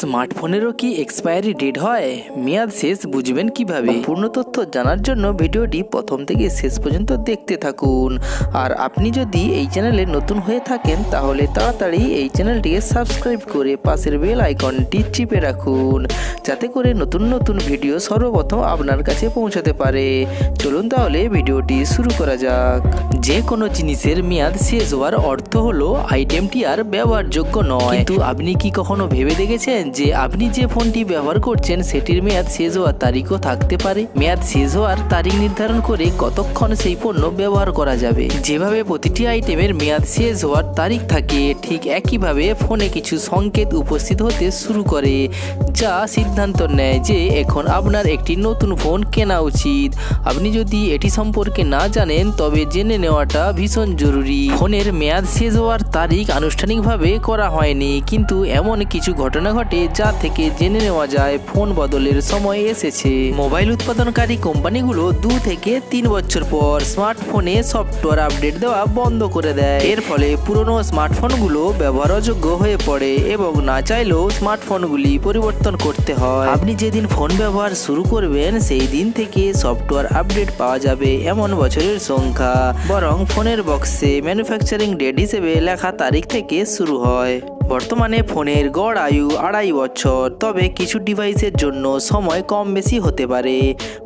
স্মার্টফোনেরও কি expiry date হয়? মেয়াদ শেষ, বুঝবেন কীভাবে? পূর্ণ তথ্য জানার জন্য ভিডিওটি প্রথম থেকে শেষ পর্যন্ত দেখতে থাকুন। আর আপনি যদি এই চ্যানেলে নতুন হয়ে থাকেন, তাহলে তাড়াতাড়ি এই চ্যানেলটিকে সাবস্ক্রাইব করে পাশের বেল আইকনটি চিপে রাখুন, যাতে করে নতুন নতুন ভিডিও সর্বপ্রথম আপনার কাছে পৌঁছাতে পারে। চলুন তাহলে ভিডিওটি শুরু করা যাক। যে কোনো জিনিসের মেয়াদ শেষ হওয়ার অর্থ হলো আইটেমটি আর ব্যবহারযোগ্য নয়। কিন্তু আপনি কি কখনো ভেবে দেখেছেন যে আপনি যে ফোনটি ব্যবহার করছেন, সেটির মেয়াদ শেষ হওয়ার তারিখও থাকতে পারে। মেয়াদ শেষ হওয়ার তারিখ নির্ধারণ করে কতক্ষণ সেই পণ্য ব্যবহার করা যাবে। যেভাবে প্রতিটি আইটেমের মেয়াদ শেষ হওয়ার তারিখ থাকে, ঠিক একইভাবে ফোনে কিছু সংকেত উপস্থিত হতে শুরু করে, যা সিদ্ধান্ত নেয় যে এখন আপনার একটি নতুন ফোন কেনা উচিত। আপনি যদি এটি সম্পর্কে না জানেন, তবে জেনে নেওয়াটা ভীষণ জরুরি। ফোনের মেয়াদ শেষ হওয়ার তারিখ আনুষ্ঠানিকভাবে করা হয়নি, কিন্তু এমন কিছু ঘটনা ঘটে যা থেকে জেনে নেওয়া যায়, ফোন বদলের সময় এসেছে। মোবাইল উৎপাদনকারী কোম্পানিগুলো দু থেকে তিন বছর পর স্মার্টফোনে সফটওয়্যার আপডেট দেওয়া বন্ধ করে দেয়। এর ফলে পুরনো স্মার্টফোনগুলো ব্যবহারযোগ্য হয়ে পড়ে এবং না চাইলেও স্মার্টফোনগুলি পরিবর্তন করতে হয়। আপনি যেদিন ফোন ব্যবহার শুরু করবেন, সেই দিন থেকে সফটওয়্যার আপডেট পাওয়া যাবে এমন বছরের সংখ্যা। বরং ফোনের বক্সে ম্যানুফ্যাকচারিং ডেট হিসেবে লেখা তারিখ থেকে শুরু হয়। বর্তমানে ফোনের গড় আয়ু আড়াই বছর, তবে কিছু ডিভাইসের জন্য সময় কম বেশি হতে পারে।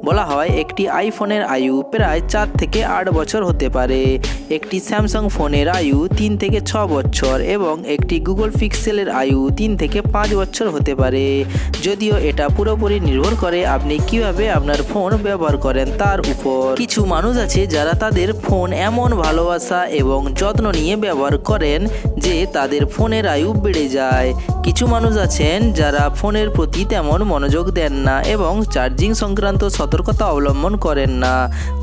বলা হয়, একটি আইফোনের আয়ু প্রায় চার থেকে আট বছর হতে পারে। একটি স্যামসাং ফোনের আয়ু তিন থেকে ছ বছর এবং একটি গুগল পিক্সেলের আয়ু তিন থেকে পাঁচ বছর হতে পারে। যদিও এটা পুরোপুরি নির্ভর করে আপনি কীভাবে আপনার ফোন ব্যবহার করেন তার উপর। কিছু মানুষ আছে যারা তাদের ফোন এমন ভালোবাসা এবং যত্ন নিয়ে ব্যবহার করেন যে তাদের ফোনের আয়ু বেড়ে যায়। কিছু মানুষ আছেন যারা ফোনের প্রতি তেমন মনোযোগ দেন না এবং চার্জিং সংক্রান্ত সতর্কতা অবলম্বন করেন না,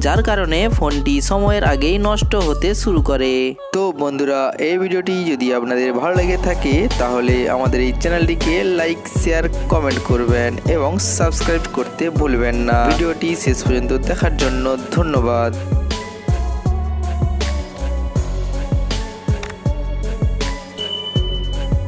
যার কারণে ফোনটি সময়ের আগেই নষ্ট হতে শুরু করে। তো বন্ধুরা, এই ভিডিওটি যদি আপনাদের ভালো লেগে থাকে, তাহলে আমাদের এই চ্যানেলটিকে লাইক, শেয়ার, কমেন্ট করবেন এবং সাবস্ক্রাইব করতে ভুলবেন না। ভিডিওটি শেষ পর্যন্ত দেখার জন্য ধন্যবাদ।